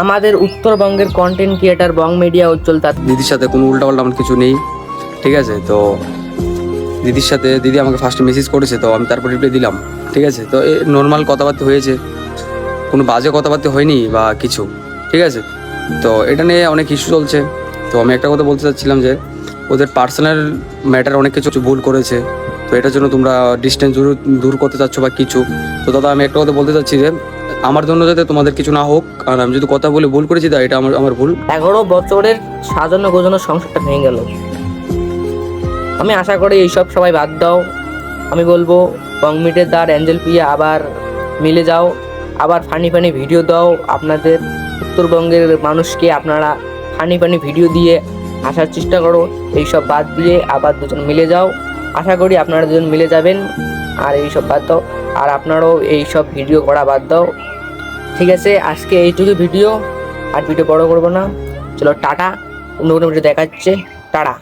আমাদের উত্তরবঙ্গের content creator Bong Media Ujjwal তার দিদির সাথে কোনো উল্টাপাল্টা আমার কিছু নেই, ঠিক আছে? তো দিদির সাথে দিদি আমাকে ফার্স্টে মেসেজ করেছে, তো আমি তারপর রিপ্লাই দিলাম, ঠিক আছে? তো এ নর্মাল কথাবার্তা হয়েছে। কোনো বাজে কথাবার্তা হয়নি বা কিছু, ঠিক আছে? তো এটা নিয়ে অনেক ইস্যু চলছে। তো আমি একটা কথা বলতে চাচ্ছিলাম যে, ওদের পার্সোনাল ম্যাটার অনেক কিছু ভুল করেছে। তো এটার জন্য তোমরা ডিস্টেন্স দূর দূর করতে চাচ্ছ বা কিছু। তো দাদা, আমি একটা কথা বলতে চাচ্ছি যে আমার জন্য যাতে তোমাদের কিছু না হোক, আর আমি যদি কথা বলে ভুল করেছি, তা এটা আমার আমার ভুল। এগারো বছরের সাজানো গোজানো সংসারটা ভেঙে গেল। আমি আশা করি এইসব সবাই বাদ দাও। আমি বলব, বংমিটের দ্বার, অ্যাঞ্জেল পিয়া, আবার মিলে যাও। আবার ফানি ফানি ভিডিও দাও। আপনাদের উত্তরবঙ্গের মানুষকে আপনারা ফানি ফানি ভিডিও দিয়ে আসার চেষ্টা করো। এইসব বাদ দিয়ে আবার দুজন মিলে যাও। আশা করি আপনারা দুজন মিলে যাবেন। আর এইসব বাদ দাও। আর আপনারাও এইসব ভিডিও করা বাদ দাও। ঠিক আছে, আজকে এইটুকু ভিডিও, আর ভিডিও বড় করব না। চলো টাটা, অন্য কোনো ভিডিও দেখাচ্ছে। টাটা।